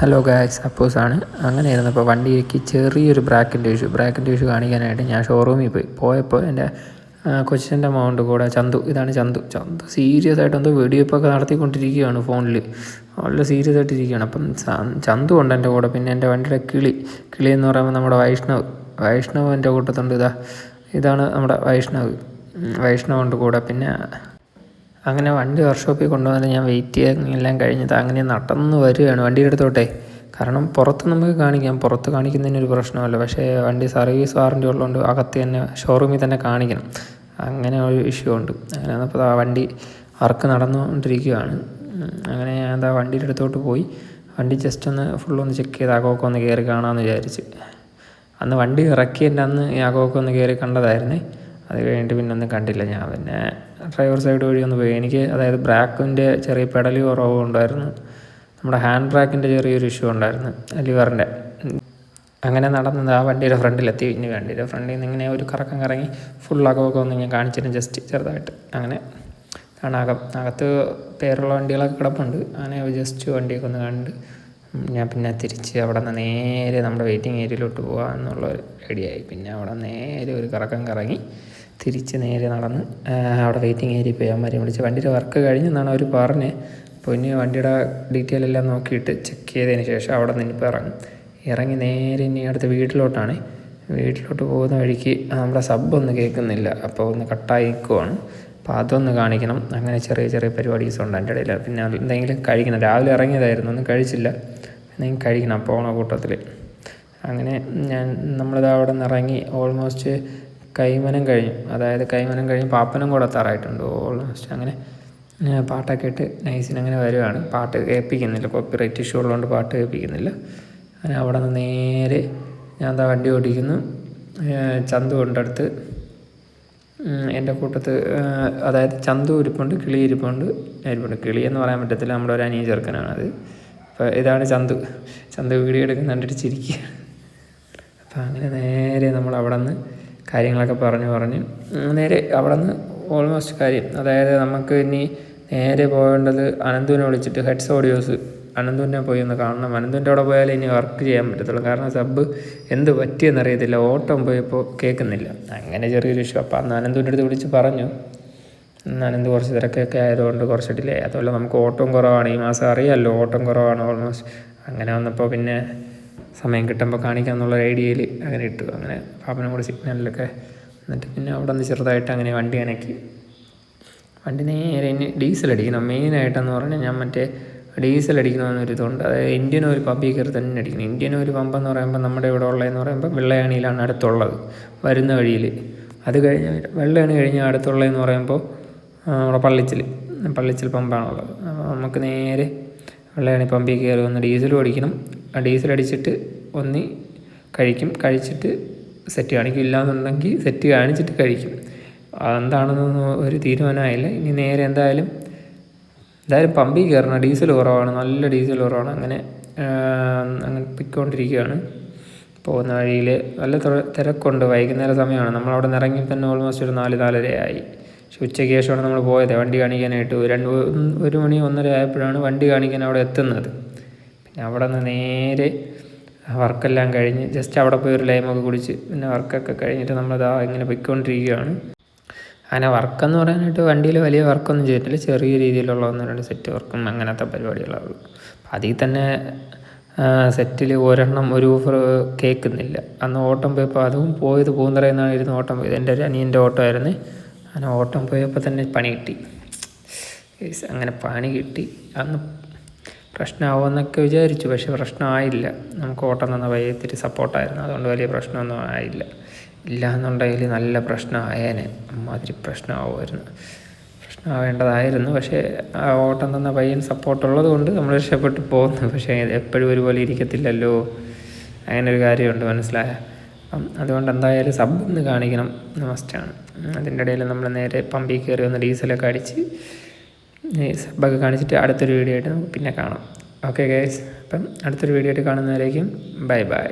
Hello guys അപ്പോസാണ് അങ്ങനെ ഇരുന്നപ്പോൾ വണ്ടിക്ക് ചെറിയൊരു ബ്രാക്കിന്റെ ഇഷ്യൂ ബ്രാക്കിന്റെ ഇഷ്യൂ കാണിക്കാനായിട്ട് ഞാൻ ഷോറൂമിൽ പോയി. പോയപ്പോൾ എന്റെ കൊച്ചിന്റെ മൗണ്ട് കൂടെ ചന്തു ഇതാണ് ചന്തു. ചന്തു സീരിയസ് ആയിട്ട് എന്തോ വീഡിയോ വെടിവെപ്പൊക്കെ നടത്തിക്കൊണ്ടിരിക്കുകയാണ് ഫോണിൽ വളരെ സീരിയസ് ആയിട്ട് ഇരിക്കുകയാണ്. അപ്പം ചന്തു ഉണ്ട് എന്റെ കൂടെ. പിന്നെ എന്റെ വണ്ടിയുടെ കിളി. കിളി എന്ന് പറയുമ്പോൾ നമ്മുടെ വൈഷ്ണവ്. വൈഷ്ണവ് എന്റെ കൂട്ടത്തുണ്ട്. ഇതാ ഇതാണ് നമ്മുടെ വൈഷ്ണവ്. വൈഷ്ണവ് ഉണ്ട് കൂടെ. പിന്നെ അങ്ങനെ വണ്ടി വർക്ക്ഷോപ്പിൽ കൊണ്ടുവന്ന് ഞാൻ വെയിറ്റ് എല്ലാം കഴിഞ്ഞത് അങ്ങനെ നടന്ന് വരികയാണ് വണ്ടിയുടെ അടുത്തോട്ടെ. കാരണം പുറത്ത് നമുക്ക് കാണിക്കാം. പുറത്ത് കാണിക്കുന്നതിന് ഒരു പ്രശ്നമല്ല. പക്ഷേ വണ്ടി സർവീസ് വാറണ്ടി ഉള്ളതുകൊണ്ട് അകത്ത് തന്നെ ഷോറൂമിൽ തന്നെ കാണിക്കണം. അങ്ങനെ ഒരു ഇഷ്യൂ ഉണ്ട്. അങ്ങനെ അപ്പോൾ ആ വണ്ടി വർക്ക് നടന്നുകൊണ്ടിരിക്കുകയാണ്. അങ്ങനെ ഞാൻ എന്താ വണ്ടിയുടെ അടുത്തോട്ട് പോയി. വണ്ടി ജസ്റ്റ് ഒന്ന് ഫുള്ളൊന്ന് ചെക്ക് ചെയ്ത് അകമൊക്കെ ഒന്ന് കയറി കാണാമെന്ന് വിചാരിച്ച്. അന്ന് വണ്ടി ഇറക്കി എന്റെ അന്ന് അകമൊക്കെ ഒന്ന് കയറി കണ്ടതായിരുന്നേ. അത് കഴിഞ്ഞിട്ട് പിന്നെ ഒന്നും കണ്ടില്ല. ഞാൻ പിന്നെ ഡ്രൈവർ സൈഡ് വഴി ഒന്ന് പോയി. എനിക്ക് അതായത് ബ്രാക്കിന്റെ ചെറിയ പെഡൽ കുറവ് ഉണ്ടായിരുന്നു നമ്മുടെ ഹാൻഡ് ബ്രാക്കിന്റെ ചെറിയൊരു ഇഷ്യൂ ഉണ്ടായിരുന്നു ലിവറിന്റെ അങ്ങനെ നടന്നത് ആ വണ്ടിയുടെ ഫ്രണ്ടിലെത്തി. ഇനി വണ്ടിയുടെ ഫ്രണ്ടിൽ നിന്ന് ഇങ്ങനെ ഒരു കറക്കം കറങ്ങി ഫുൾ അകമൊക്കെ ഒന്ന് ഞാൻ കാണിച്ചിരുന്നു. ജസ്റ്റ് ചെറുതായിട്ട്. അങ്ങനെ കാരണം അകം. അകത്ത് പേരുള്ള വണ്ടികളൊക്കെ കിടപ്പുണ്ട്. അങ്ങനെ ജസ്റ്റ് വണ്ടിയൊക്കെ ഒന്ന് കണ്ട് ഞാൻ പിന്നെ തിരിച്ച് അവിടെ നിന്ന് നേരെ നമ്മുടെ വെയിറ്റിംഗ് ഏരിയയിലോട്ട് പോകാം എന്നുള്ള ഒരു ഐഡിയ ആയി. പിന്നെ അവിടെ നേരെ ഒരു കറക്കം കറങ്ങി തിരിച്ച് നേരെ നടന്ന് അവിടെ വെയിറ്റിംഗ് ഏരിയ പോയി. അവന്മാരെ വിളിച്ച് വണ്ടിയുടെ വർക്ക് കഴിഞ്ഞെന്നാണ് അവർ പറഞ്ഞത് അപ്പോൾ ഇനി വണ്ടിയുടെ ഡീറ്റെയിൽ എല്ലാം നോക്കിയിട്ട് ചെക്ക് ചെയ്തതിന് ശേഷം അവിടെ നിന്ന് ഇപ്പോൾ ഇറങ്ങും. ഇറങ്ങി നേരെ ഇനി അടുത്ത വീട്ടിലോട്ടാണ്. വീട്ടിലോട്ട് പോകുന്ന വഴിക്ക് നമ്മുടെ സബ് ഒന്നും കേൾക്കുന്നില്ല. അപ്പോൾ ഒന്ന് കട്ടായി നിൽക്കുവാണ് അപ്പോൾ അതൊന്ന് കാണിക്കണം. അങ്ങനെ ചെറിയ ചെറിയ പരിപാടീസ് ഉണ്ട് എന്റെ ഇടയിൽ. പിന്നെ എന്തെങ്കിലും കഴിക്കണം. രാവിലെ ഇറങ്ങിയതായിരുന്നു. ഒന്നും കഴിച്ചില്ല. എന്തെങ്കിലും കഴിക്കണം. പോണ കൂട്ടത്തിൽ അങ്ങനെ ഞാൻ നമ്മളിത് അവിടെ നിന്ന് ഇറങ്ങി. ഓൾമോസ്റ്റ് കൈമനം കഴിഞ്ഞു. അതായത് കൈമനം കഴിഞ്ഞ് പാപ്പനം കൂടെ എത്താറായിട്ടുണ്ട്. ഓൾമോസ്റ്റ് അങ്ങനെ പാട്ടൊക്കെ ഇട്ട് നൈസിന് അങ്ങനെ വരുവാണ്. പാട്ട് കേൾപ്പിക്കുന്നില്ല കോപ്പിറൈറ്റ് ഇഷ്യൂ ഉള്ളതുകൊണ്ട് പാട്ട് കേൾപ്പിക്കുന്നില്ല അങ്ങനെ അവിടെ നിന്ന് നേരെ ഞാൻ എന്താ വണ്ടി ഓടിക്കുന്നു. ചന്തു കൊണ്ടടുത്ത് എന്റെ കൂട്ടത്ത് അതായത് ചന്തു ഇരിപ്പുണ്ട് കിളി ഇരിപ്പുണ്ട്. ഇരിപ്പുണ്ട്. കിളി എന്ന് പറയാൻ പറ്റത്തില്ല. നമ്മുടെ ഒരു അനിയ അത്. അപ്പോൾ ഇതാണ് ചന്തു. ചന്തു വീഡിയോ എടുക്കുന്ന കണ്ടിട്ട് ചിരിക്കുക അപ്പോൾ അങ്ങനെ നേരെ നമ്മൾ അവിടെ നിന്ന് കാര്യങ്ങളൊക്കെ പറഞ്ഞു പറഞ്ഞ് നേരെ അവിടെ നിന്ന് ഓൾമോസ്റ്റ് കാര്യം. അതായത് നമുക്ക് ഇനി നേരെ പോകേണ്ടത് അനന്തുവിനെ വിളിച്ചിട്ട് ഹെഡ്സ് ഓഡിയോസ് അനന്തുവിനെ പോയി ഒന്ന് കാണണം. അനന്തുവിന്റെ അവിടെ പോയാലേ ഇനി വർക്ക് ചെയ്യാൻ പറ്റത്തുള്ളൂ. കാരണം സബ് എന്ത് പറ്റിയെന്നറിയത്തില്ല ഓട്ടം പോയപ്പോൾ കേൾക്കുന്നില്ല. അങ്ങനെ ചെറിയൊരു ഇഷ്യൂ അപ്പോൾ അന്ന് അനന്തുവിന്റെ അടുത്ത് വിളിച്ച് പറഞ്ഞു. ഇന്ന് അനന്ത് കുറച്ച് തിരക്കൊക്കെ ആയതുകൊണ്ട് കുറച്ച് ഡിലേ അതുപോലെ നമുക്ക് ഓട്ടം കുറവാണ്. ഈ മാസം അറിയാമല്ലോ ഓട്ടം കുറവാണ് ഓൾമോസ്റ്റ് അങ്ങനെ വന്നപ്പോൾ പിന്നെ സമയം കിട്ടുമ്പോൾ കാണിക്കാം എന്നുള്ള ഐഡിയയിൽ അങ്ങനെ ഇട്ടു. അങ്ങനെ പാപ്പനും കൂടെ സിഗ്നലിലൊക്കെ എന്നിട്ട് പിന്നെ അവിടെ നിന്ന് ചെറുതായിട്ട് അങ്ങനെ വണ്ടി അനക്കി. വണ്ടി നേരെ ഇനി ഡീസൽ അടിക്കണം. മെയിനായിട്ടെന്ന് പറഞ്ഞാൽ ഞാൻ മറ്റേ ഡീസൽ അടിക്കണമെന്നൊരു ഇതുണ്ട്. അതായത് ഇന്ത്യൻ ഒരു പമ്പിൽ കയറി തന്നെ അടിക്കണം. ഇന്ത്യൻ ഒരു പമ്പെന്ന് പറയുമ്പോൾ നമ്മുടെ ഇവിടെ ഉള്ളതെന്ന് പറയുമ്പോൾ വെള്ളയാണിയിലാണ് അടുത്തുള്ളത്. വരുന്ന വഴിയിൽ. അത് കഴിഞ്ഞ് വെള്ളയാണ് കഴിഞ്ഞ് അടുത്തുള്ളതെന്ന് പറയുമ്പോൾ നമ്മുടെ പള്ളിച്ചിൽ. പള്ളിച്ചിൽ പമ്പാണുള്ളത്. അപ്പോൾ നമുക്ക് നേരെ വെള്ളയാണി പമ്പിൽ കയറി വന്ന് ഡീസലും അടിക്കണം. ഡീസൽ അടിച്ചിട്ട് ഒന്ന് കഴിക്കും. കഴിച്ചിട്ട് സെറ്റ് കാണിക്കും ഇല്ലാന്നുണ്ടെങ്കിൽ സെറ്റ് കാണിച്ചിട്ട് കഴിക്കും. എന്താണെന്നൊന്നും ഒരു തീരുമാനമായില്ല. ഇനി നേരെ എന്തായാലും എന്തായാലും പമ്പിൽ കയറണം. ഡീസൽ കുറവാണ്. നല്ല ഡീസൽ കുറവാണ്. അങ്ങനെ അങ്ങനെ പിക്കൊണ്ടിരിക്കുകയാണ് പോകുന്ന വഴിയിൽ നല്ല തിരക്കുണ്ട്. വൈകുന്നേര സമയമാണ്. നമ്മളവിടെ നിന്ന് ഇറങ്ങി തന്നെ ഓൾമോസ്റ്റ് ഒരു നാല് നാലരയായി പക്ഷെ ഉച്ചയ്ക്ക് ശേഷമാണ് നമ്മൾ പോയത്. വണ്ടി കാണിക്കാനായിട്ട്. രണ്ട് ഒരു മണി ഒന്നര ആയപ്പോഴാണ് വണ്ടി കാണിക്കാൻ അവിടെ എത്തുന്നത്. അവിടെ നിന്ന് നേരെ വർക്കെല്ലാം കഴിഞ്ഞ് ജസ്റ്റ് അവിടെ പോയി ഒരു ലൈമൊക്കെ കുടിച്ച് പിന്നെ വർക്കൊക്കെ കഴിഞ്ഞിട്ട് നമ്മൾ നമ്മളിതാ ഇങ്ങനെ പൊയ്ക്കൊണ്ടിരിക്കുകയാണ്. അങ്ങനെ വർക്കെന്ന് പറയാനായിട്ട് വണ്ടിയിൽ വലിയ വർക്കൊന്നും ചെയ്തിട്ടില്ല. ചെറിയ രീതിയിലുള്ള ഒന്ന് രണ്ട് സെറ്റ് വർക്കും അങ്ങനത്തെ പരിപാടികളാണ്. അപ്പം അതിൽ തന്നെ സെറ്റിൽ ഒരെണ്ണം ഒരു ഓഫർ കേൾക്കുന്നില്ല. അന്ന് ഓട്ടം പോയപ്പോൾ അതും പോയത് പൂന്തറയെന്നാണ് ഇരുന്ന് ഓട്ടം പോയത്. എന്റെ ഒരു അനിയന്റെ ഓട്ടം ആയിരുന്നു അങ്ങനെ ഓട്ടം പോയപ്പോൾ തന്നെ പണി കിട്ടി. അങ്ങനെ പണി കിട്ടി. അന്ന് പ്രശ്നമാവുമെന്നൊക്കെ വിചാരിച്ചു പക്ഷെ പ്രശ്നമായില്ല നമുക്ക് ഓട്ടം തന്ന പയ്യെ ഇത്തിരി സപ്പോർട്ടായിരുന്നു. അതുകൊണ്ട് വലിയ പ്രശ്നമൊന്നും ആയില്ല. ഇല്ല എന്നുണ്ടെങ്കിൽ നല്ല പ്രശ്നമായേനെ. അമ്മാതിരി പ്രശ്നമാവുമായിരുന്നു. പ്രശ്നമാവേണ്ടതായിരുന്നു. പക്ഷേ ആ ഓട്ടം തന്ന പയ്യൻ സപ്പോർട്ടുള്ളത് കൊണ്ട് നമ്മൾ രക്ഷപ്പെട്ടു പോകുന്നു. പക്ഷേ എപ്പോഴും ഒരുപോലെ ഇരിക്കത്തില്ലല്ലോ. അങ്ങനെ ഒരു കാര്യമുണ്ട് മനസ്സിലായ. അപ്പം അതുകൊണ്ട് എന്തായാലും സബ് ഒന്ന് കാണിക്കണം. മസ്റ്റാണ് അതിന്റെ ഇടയിൽ നമ്മൾ നേരെ പമ്പിൽ കയറി ഒന്ന് ഡീസലൊക്കെ അടിച്ച് സബ്ബൊക്കെ കാണിച്ചിട്ട് അടുത്തൊരു വീഡിയോ ആയിട്ട് നമുക്ക് പിന്നെ കാണാം. ഓക്കെ ഗൈസ് അപ്പം അടുത്തൊരു വീഡിയോ ആയിട്ട് കാണുന്നവരേക്കും ബൈ ബൈ